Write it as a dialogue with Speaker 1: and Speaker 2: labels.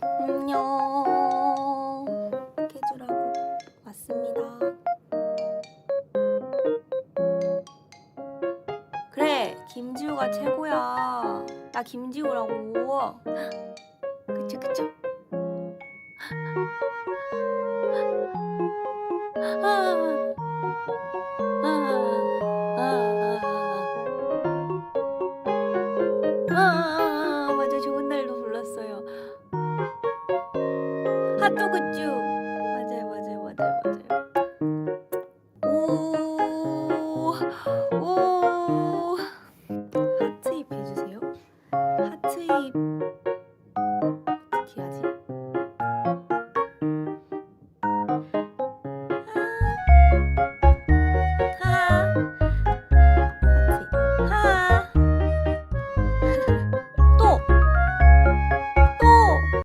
Speaker 1: 안녕. 깨주라고 왔습니다. 그래, 김지우가 최고야. 나 김지우라고. 그쵸, 그쵸. 아, 아, 아, 아, 또 그쵸. 맞아요, 맞아요, 맞아요, 맞아요. 오.